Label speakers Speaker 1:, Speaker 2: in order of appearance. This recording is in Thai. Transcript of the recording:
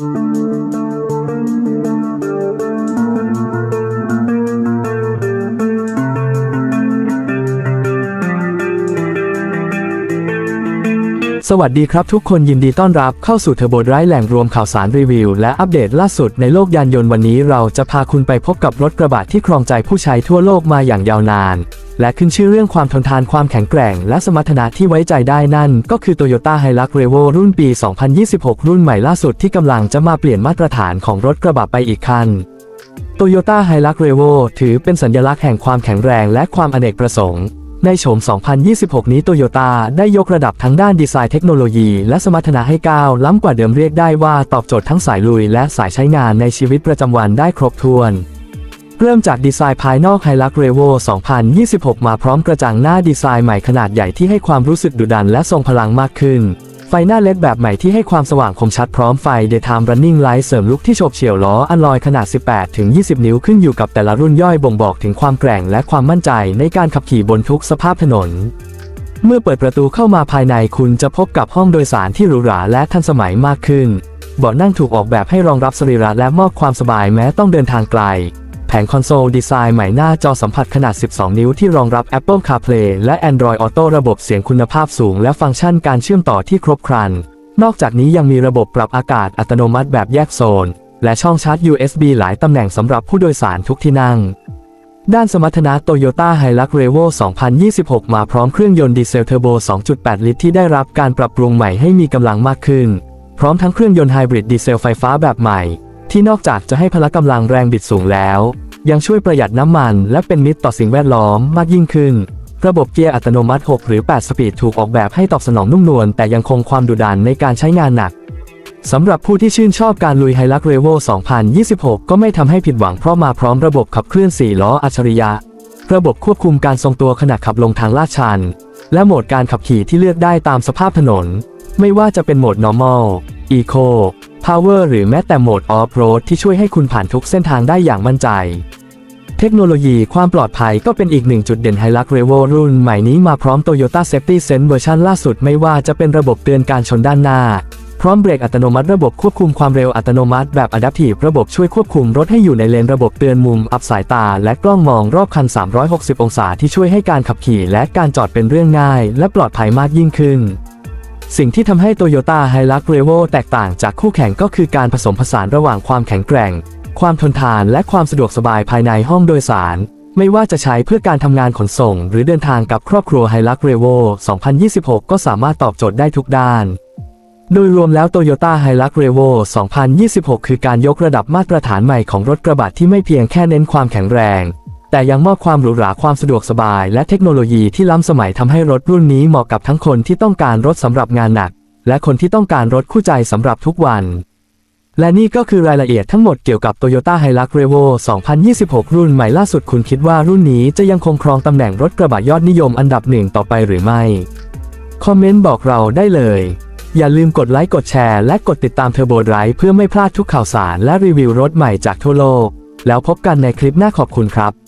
Speaker 1: Música สวัสดีครับทุกคนยินดีต้อนรับเข้าสู่เทอร์โบไรแหล่งรวมข่าวสารรีวิว และอัปเดตล่าสุดในโลกยานยนต์วันนี้เราจะพาคุณไปพบกับรถกระบะที่ครองใจผู้ใช้ทั่วโลกมาอย่างยาวนาน และขึ้นชื่อเรื่องความทนทานความแข็งแกร่ง และสมรรถนะที่ไว้ใจได้นั่น ก็คือ Toyota Hilux Revo รุ่นปี 2026 รุ่นใหม่ล่าสุดที่กำลังจะมาเปลี่ยนมาตรฐานของรถกระบะไปอีกคัน Toyota Hilux Revo ถือเป็นสัญลักษณ์แห่งความแข็งแรงและความอเนกประสงค์ ในโฉม 2026 นี้โตโยต้าได้ยกระดับทั้งด้านดีไซน์เทคโนโลยีและสมรรถนะให้ก้าวล้ำกว่าเดิมเรียกได้ว่าตอบโจทย์ทั้งสายลุยและสายใช้งานในชีวิตประจำวันได้ครบถ้วน เริ่มจากดีไซน์ภายนอกไฮลักเรโว2026 มาพร้อมกระจังหน้าดีไซน์ใหม่ขนาดใหญ่ที่ให้ความรู้สึกดุดันและทรงพลังมากขึ้น ไฟหน้าเล็ดแบบใหม่ที่ให้ความสว่างคมชัดพร้อมไฟ Daytime Running Light เสริมลุคที่โฉบเฉี่ยวล้ออัลลอยขนาด 18-20 นิ้วขึ้นอยู่กับแต่ละรุ่นย่อยบ่งบอกถึงความแกร่งและความมั่นใจในการขับขี่บนทุกสภาพถนน เมื่อเปิดประตูเข้ามาภายในคุณจะพบกับห้องโดยสารที่หรูหราและทันสมัยมากขึ้นเบาะนั่งถูกออกแบบให้รองรับสรีระและมอบความสบายแม้ต้องเดินทางไกล แผงคอนโซลดีไซน์ใหม่หน้าจอสัมผัสขนาด 12 นิ้วที่รองรับ Apple CarPlay และ Android Auto ระบบเสียงคุณภาพสูง และฟังก์ชันการเชื่อมต่อที่ครบครัน นอกจากนี้ยังมีระบบปรับอากาศอัตโนมัติแบบแยกโซน และช่องชาร์จ USB หลายตำแหน่งสำหรับผู้โดยสารทุกที่นั่ง ด้านสมรรถนะ Toyota Hilux Revo 2026 มาพร้อมเครื่องยนต์ดีเซลเทอร์โบ 2.8 ลิตรที่ได้รับการปรับปรุงใหม่ให้มีกำลังมากขึ้น พร้อมทั้งเครื่องยนต์ไฮบริดดีเซลไฟฟ้าแบบใหม่ ที่นอกจากจะให้พละกำลังแรงบิดสูงแล้ว ยังช่วยประหยัดน้ำมัน และเป็นมิตรต่อสิ่งแวดล้อมมากยิ่งขึ้น ระบบเกียร์อัตโนมัติ 6 หรือ 8 สปีดถูกออกแบบให้ตอบสนองนุ่มนวลแต่ยังคงความดุดันในการใช้งานหนักสำหรับผู้ที่ชื่นชอบการลุยไฮลักเรโว2026 ก็ไม่ทำให้ผิดหวังเพราะมาพร้อมระบบขับเคลื่อน 4 ล้ออัจฉริยะ ระบบควบคุมการทรงตัวขณะขับลงทางลาดชัน และโหมดการขับขี่ที่เลือกได้ตามสภาพถนน ไม่ว่าจะเป็นโหมด normal eco power หรือแม้แต่โหมด off road ที่ช่วยให้คุณผ่านทุกเส้นทางได้อย่างมั่นใจ เทคโนโลยีความปลอดภัยก็เป็นอีกหนึ่งจุดเด่นไฮลักเรโวรุ่นใหม่นี้มาพร้อม Toyota Safety Sense เวอร์ชันล่าสุดไม่ว่าจะเป็นระบบเตือนการชนด้านหน้า พร้อมเบรกอัตโนมัติระบบควบคุมความเร็วอัตโนมัติแบบ Adaptive ระบบช่วยควบคุมรถให้อยู่ในเลนระบบเตือนมุมอับสายตา และกล้องมองรอบคัน 360 องศาที่ช่วยให้การขับขี่ และการจอดเป็นเรื่องง่าย และปลอดภัยมากยิ่งขึ้น สิ่งที่ทำให้ Toyota Hilux Revo แตกต่างจากคู่แข่งก็คือการผสมผสานระหว่างความแข็งแกร่ง ความทนทานและความสะดวกสบายภายในห้องโดยสาร ไม่ว่าจะใช้เพื่อการทำงานขนส่ง หรือเดินทางกับครอบครัว Hilux Revo 2026 ก็สามารถตอบโจทย์ได้ทุกด้านโดยรวมแล้ว Toyota Hilux Revo 2026 คือการยกระดับมาตรฐานใหม่ของรถกระบะที่ไม่เพียงแค่เน้นความแข็งแรง แต่ยังมอบความหรูหราความสะดวกสบาย และเทคโนโลยีที่ล้ำสมัยทำให้รถรุ่นนี้เหมาะกับทั้งคนที่ต้องการรถสำหรับงานหนัก และคนที่ต้องการรถคู่ใจสำหรับทุกวัน และนี่ก็คือรายละเอียดทั้งหมดเกี่ยวกับ Toyota Hilux Revo 2026 รุ่นใหม่ล่าสุดคุณคิดว่ารุ่นนี้จะยังคงครองตำแหน่งรถกระบะยอดนิยมอันดับหนึ่งต่อไปหรือไม่ คอมเมนต์บอกเราได้เลย อย่าลืมกดไลค์กดแชร์และกดติดตาม Turbo Drive เพื่อไม่พลาดทุกข่าวสารและรีวิวรถใหม่จากทั่วโลก แล้วพบกันในคลิปหน้าขอบคุณครับ